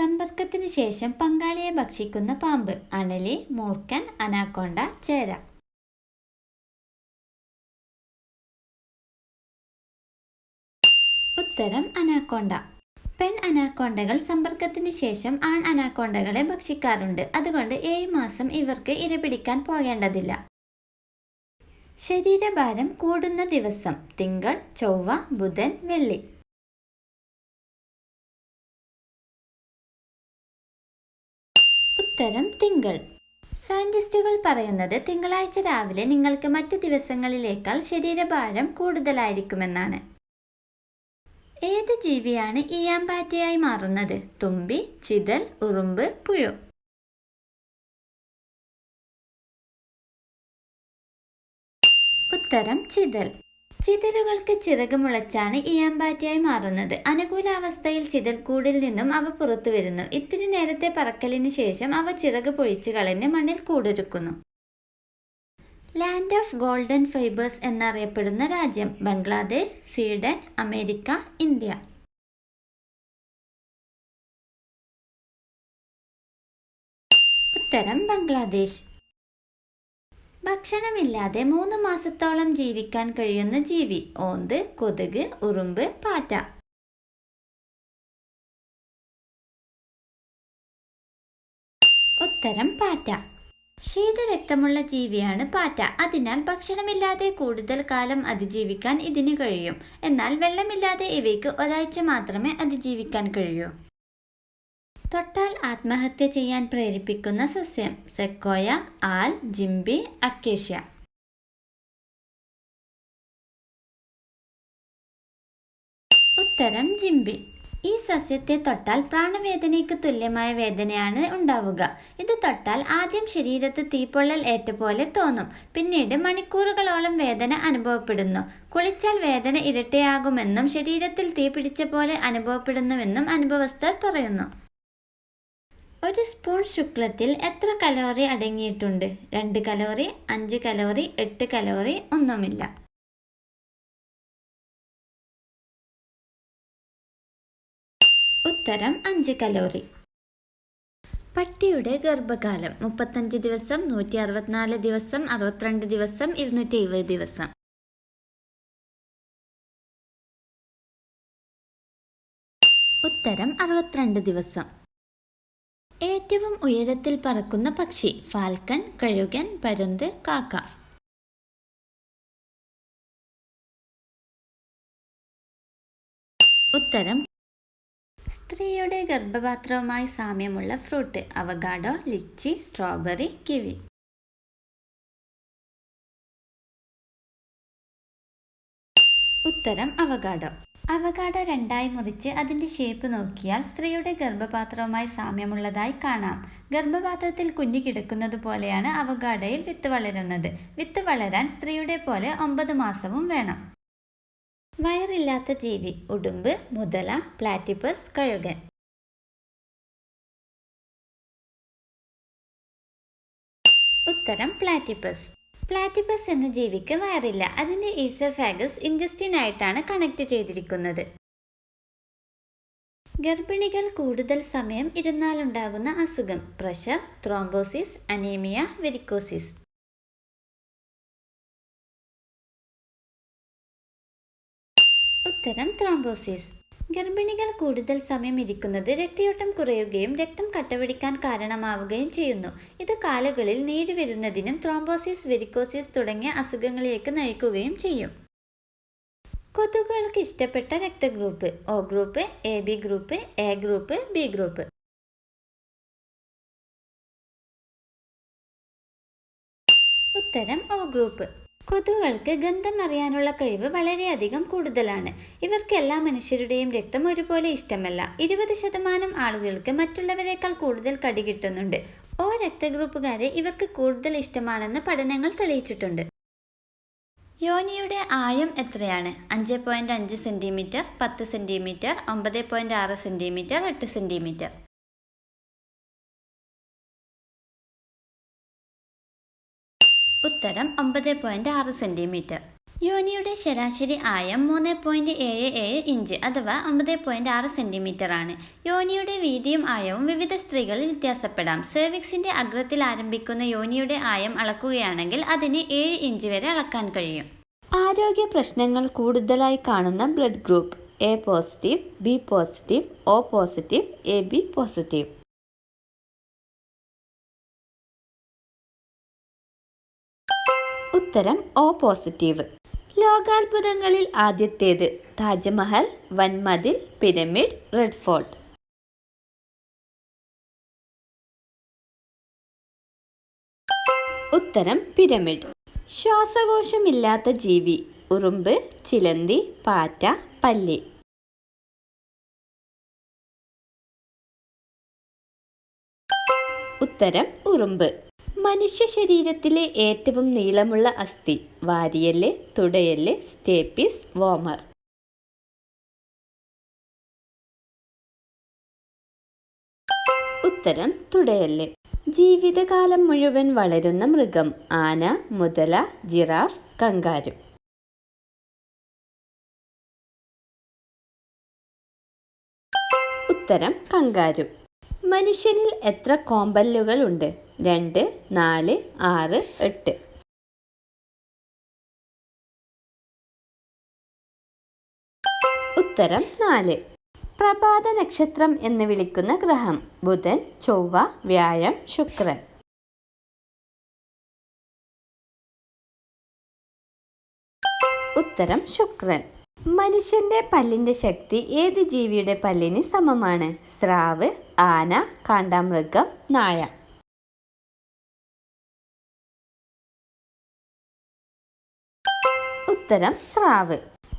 സമ്പർക്കത്തിന് ശേഷം പങ്കാളിയെ ഭക്ഷിക്കുന്ന പാമ്പ് അണലി മൂർക്കൻ അനാക്കൊണ്ട ചേര. ഉത്തരം അനാക്കൊണ്ട. പെൺ അനാക്കോണ്ടകൾ സമ്പർക്കത്തിന് ശേഷം ആൺ അനാക്കോണ്ടകളെ ഭക്ഷിക്കാറുണ്ട്. അതുകൊണ്ട് ഏഴ് മാസം ഇവർക്ക് ഇര പിടിക്കാൻ പോകേണ്ടതില്ല. ശരീരഭാരം കൂടുന്ന ദിവസം തിങ്കൾ ചൊവ്വ ബുധൻ വെള്ളി. ഉത്തരം തിങ്കൾ. സയന്റിസ്റ്റുകൾ പറയുന്നത് തിങ്കളാഴ്ച രാവിലെ നിങ്ങൾക്ക് മറ്റു ദിവസങ്ങളിലേക്കാൾ ശരീരഭാരം കൂടുതലായിരിക്കുമെന്നാണ്. ഏത് ജീവിയാണ് ഈയാമ്പാറ്റയായി മാറുന്നത്? തുമ്പി ചിതൽ ഉറുമ്പ് പുഴു. ഉത്തരം ചിതൽ. ചിതലുകൾക്ക് ചിറക് മുളച്ചാണ് ഇയാമ്പാറ്റയായി മാറുന്നത്. അനുകൂലാവസ്ഥയിൽ ചിതൽക്കൂടിൽ നിന്നും അവ പുറത്തു വരുന്നു. ഇത്തിരി നേരത്തെ പറക്കലിന് ശേഷം അവ ചിറക് പൊഴിച്ചു കളഞ്ഞ് മണ്ണിൽ കൂടൊരുക്കുന്നു. ലാൻഡ് ഓഫ് ഗോൾഡൻ ഫൈബേഴ്സ് എന്നറിയപ്പെടുന്ന രാജ്യം ബംഗ്ലാദേശ് സ്വീഡൻ അമേരിക്ക ഇന്ത്യ. ഉത്തരം ബംഗ്ലാദേശ്. ഭക്ഷണമില്ലാതെ മൂന്ന് മാസത്തോളം ജീവിക്കാൻ കഴിയുന്ന ജീവി ഓന്ത് കൊതുക് ഉറുമ്പ് പാറ്റ. ഉത്തരം പാറ്റ. ശീതരക്തമുള്ള ജീവിയാണ് പാറ്റ. അതിനാൽ ഭക്ഷണമില്ലാതെ കൂടുതൽ കാലം അതിജീവിക്കാൻ ഇതിന് കഴിയും. എന്നാൽ വെള്ളമില്ലാതെ ഇവയ്ക്ക് ഒരാഴ്ച മാത്രമേ അതിജീവിക്കാൻ കഴിയൂ. തൊട്ടാൽ ആത്മഹത്യ ചെയ്യാൻ പ്രേരിപ്പിക്കുന്ന സസ്യം സെക്കോയ ആൽ ജിംബി അക്കേഷ്യ. ഉത്തരം ജിംബി. ഈ സസ്യത്തെ തൊട്ടാൽ പ്രാണവേദനയ്ക്ക് തുല്യമായ വേദനയാണ് ഉണ്ടാവുക. ഇത് തൊട്ടാൽ ആദ്യം ശരീരത്ത് തീപ്പൊള്ളൽ ഏറ്റ പോലെ തോന്നും. പിന്നീട് മണിക്കൂറുകളോളം വേദന അനുഭവപ്പെടുന്നു. കുളിച്ചാൽ വേദന ഇരട്ടിയാകുമെന്നും ശരീരത്തിൽ തീ പിടിച്ച പോലെ അനുഭവപ്പെടുന്നുവെന്നും അനുഭവസ്ഥർ പറയുന്നു. ഒരു സ്പൂൺ ശുക്ലത്തിൽ എത്ര കലോറി അടങ്ങിയിട്ടുണ്ട്? രണ്ട് കലോറി അഞ്ച് കലോറി എട്ട് കലോറി ഒന്നുമില്ല. ഉത്തരം അഞ്ച് കലോറി. പട്ടിയുടെ ഗർഭകാലം മുപ്പത്തഞ്ച് ദിവസം നൂറ്റി അറുപത്തിനാല് ദിവസം അറുപത്തിരണ്ട് ദിവസം ഇരുന്നൂറ്റി എഴുപത് ദിവസം. ഉത്തരം അറുപത്തിരണ്ട് ദിവസം. ഏറ്റവും ഉയരത്തിൽ പറക്കുന്ന പക്ഷി ഫാൽക്കൺ കഴുകൻ പരുന്ത് കാക്ക. ഉത്തരം സ്ത്രീയുടെ ഗർഭപാത്രവുമായി സാമ്യമുള്ള fruit avocado litchi strawberry kiwi. ഉത്തരം അവഗാഡോ അവഗാഡോ രണ്ടായി മുറിച്ച് അതിന്റെ ഷേപ്പ് നോക്കിയാൽ സ്ത്രീയുടെ ഗർഭപാത്രവുമായി സാമ്യമുള്ളതായി കാണാം. ഗർഭപാത്രത്തിൽ കുഞ്ഞു കിടക്കുന്നത് പോലെയാണ് അവഗാഡോയിൽ വിത്ത് വളരുന്നത്. വിത്ത് വളരാൻ സ്ത്രീയുടെ പോലെ ഒമ്പത് മാസവും വേണം. വയറില്ലാത്ത ജീവി ഉടുമ്പ് മുതല പ്ലാറ്റിപ്പസ് കഴുകൻ. ഉത്തരം പ്ലാറ്റിപ്പസ്. പ്ലാറ്റിപ്പസ് എന്ന ജീവിക്ക് വയറില്ല അതിന്റെ ഈസോഫാഗസ് ഇൻജസ്റ്റിൻ ആയിട്ടാണ് കണക്ട് ചെയ്തിരിക്കുന്നത്. ഗർഭിണികൾ കൂടുതൽ സമയം ഇരുന്നാലുണ്ടാകുന്ന അസുഖം. Pressure thrombosis anaemia varicosis. ഉത്തരം ത്രോംബോസിസ്. ഗർഭിണികൾ കൂടുതൽ സമയം ഇരിക്കുന്നത് രക്തയോട്ടം കുറയുകയും രക്തം കട്ടപിടിക്കാൻ കാരണമാവുകയും ചെയ്യുന്നു. ഇത് കാലുകളിൽ നീര് വരുന്നതിനും ത്രോംബോസിസ് വെരിക്കോസിസ് തുടങ്ങിയ അസുഖങ്ങളിലേക്ക് നയിക്കുകയും ചെയ്യും. കൊതുകുകൾക്ക് ഇഷ്ടപ്പെട്ട രക്തഗ്രൂപ്പ് O group A B group A group B group. ഉത്തരം ഒ ഗ്രൂപ്പ്. കൊതുകുകൾക്ക് ഗന്ധം അറിയാനുള്ള കഴിവ് വളരെയധികം കൂടുതലാണ്. ഇവർക്ക് എല്ലാ മനുഷ്യരുടെയും രക്തം ഒരുപോലെ ഇഷ്ടമല്ല. ഇരുപത് ശതമാനം ആളുകൾക്ക് മറ്റുള്ളവരെക്കാൾ കൂടുതൽ കടി കിട്ടുന്നുണ്ട്. ഓ രക്തഗ്രൂപ്പുകാരെ ഇവർക്ക് കൂടുതൽ ഇഷ്ടമാണെന്ന് പഠനങ്ങൾ തെളിയിച്ചിട്ടുണ്ട്. യോനിയുടെ ആയം എത്രയാണ്? അഞ്ച് പോയിന്റ് അഞ്ച് സെന്റിമീറ്റർ പത്ത് സെന്റിമീറ്റർ ഒമ്പത് പോയിന്റ് ആറ് സെന്റിമീറ്റർ എട്ട് സെന്റിമീറ്റർ. ഉത്തരം ഒമ്പത് പോയിന്റ് ആറ് സെന്റിമീറ്റർ യോനിയുടെ ശരാശരി ആയം മൂന്ന് പോയിന്റ് ഏഴ് ഏഴ് ഇഞ്ച് അഥവാ ഒമ്പത് പോയിന്റ് ആറ് സെന്റിമീറ്റർ ആണ്. യോനിയുടെ വീതിയും ആയവും വിവിധ സ്ത്രീകളിൽ വ്യത്യാസപ്പെടാം. സെർവിക്സിന്റെ അഗ്രത്തിൽ ആരംഭിക്കുന്ന യോനിയുടെ ആയം അളക്കുകയാണെങ്കിൽ അതിന് ഏഴ് ഇഞ്ച് വരെ അളക്കാൻ കഴിയും. ആരോഗ്യ പ്രശ്നങ്ങൾ കൂടുതലായി കാണുന്ന blood group. A positive B positive O positive A B positive. ഉത്തരം ഒ പോസിറ്റീവ് ലോകാത്ഭുതങ്ങളിൽ ആദ്യത്തേത് താജ്മഹൽ വൻമതിൽ പിരമിഡ് റെഡ് ഫോർട്ട്. ഉത്തരം പിരമിഡ്. ശ്വാസകോശമില്ലാത്ത ജീവി ഉറുമ്പ് ചിലന്തി പാറ്റ പല്ലി. ഉത്തരം ഉറുമ്പ്. മനുഷ്യ ശരീരത്തിലെ ഏറ്റവും നീളമുള്ള അസ്ഥി വാരിയൽ തുടയൽ സ്റ്റേപ്പിസ് വോമർ. ഉത്തരം തുടയൽ ജീവിതകാലം മുഴുവൻ വളരുന്ന മൃഗം ആന മുതല ജിറാഫ് കങ്കാരു. ഉത്തരം കങ്കാരു. മനുഷ്യനിൽ എത്ര കോമ്പല്ലുകൾ ഉണ്ട് രണ്ട് നാല് ആറ് എട്ട്. ഉത്തരം നാല്. പ്രഭാത നക്ഷത്രം എന്ന് വിളിക്കുന്ന ഗ്രഹം. ബുധൻ ചൊവ്വ വ്യാഴം ശുക്രൻ. ഉത്തരം ശുക്രൻ. മനുഷ്യന്റെ പല്ലിന്റെ ശക്തി ഏത് ജീവിയുടെ പല്ലിന് സമമാണ്? സ്രാവ് ആന കാണ്ടാമൃഗം നായ. ഉത്തരം സ്രാവ്.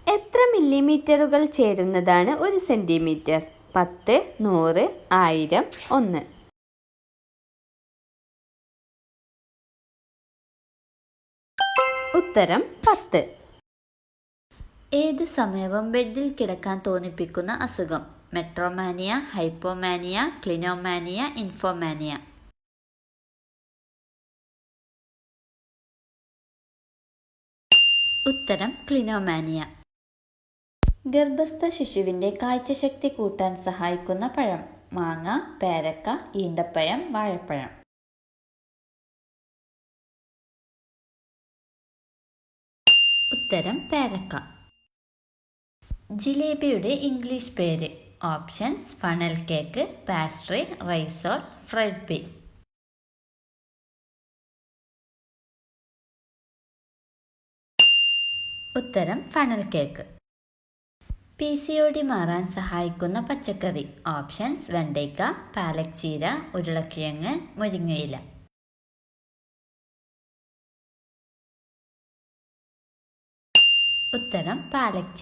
എത്ര മില്ലിമീറ്ററുകൾ ചേരുന്നതാണ് ഒരു സെന്റിമീറ്റർ? പത്ത് നൂറ് ആയിരം ഒന്ന്. ഉത്തരം പത്ത്. ഏത് സമയവും ബെഡിൽ കിടക്കാൻ തോന്നിപ്പിക്കുന്ന അസുഖം? Metromania hypomania clinomania infomania. ഉത്തരം ക്ലിനോമാനിയ. ഗർഭസ്ഥ ശിശുവിന്റെ കാഴ്ചശക്തി കൂട്ടാൻ സഹായിക്കുന്ന പഴം. മാങ്ങ പേരക്ക ഈന്തപ്പഴം വാഴപ്പഴം. ഉത്തരം പേരക്ക. ജിലേബിയുടെ ഇംഗ്ലീഷ് പേര്. Options funnel cake pastry rissole fried B ഉത്തരം funnel cake. P C O D മാറാൻ സഹായിക്കുന്ന പച്ചക്കറി. ഓപ്ഷൻസ് വെണ്ടയ്ക്ക പാലക് ചീര ഉരുളക്കിഴങ്ങ് മുരിങ്ങയില. ഉത്തരം പാലക്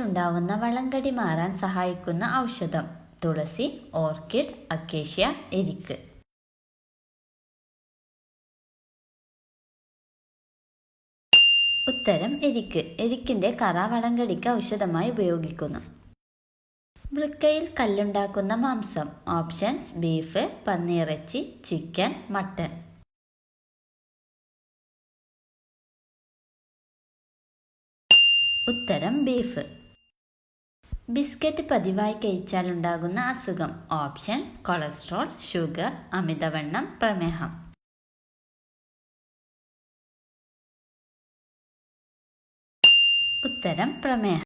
ഉണ്ടാവുന്ന വളങ്കടി മാറാൻ സഹായിക്കുന്ന ഔഷധം. തുളസി ഓർക്കിഡ് അക്കേഷ്യ എരിക്ക്. ഉത്തരം എരിക്ക്. എരിക്കിന്റെ കറ വളങ്കടിക്ക് ഔഷധമായി ഉപയോഗിക്കുന്നു. വൃക്കയിൽ കല്ലുണ്ടാക്കുന്ന മാംസം. ഓപ്ഷൻസ് ബീഫ് പന്നിയിറച്ചി ചിക്കൻ മട്ടൺ. ഉത്തരം ബീഫ് ബിസ്ക്കറ്റ് പതിവായി കഴിച്ചാൽ ഉണ്ടാകുന്ന അസുഖം. ഓപ്ഷൻസ് കൊളസ്ട്രോൾ ഷുഗർ അമിതവണ്ണം പ്രമേഹം. ഉത്തരം പ്രമേഹം.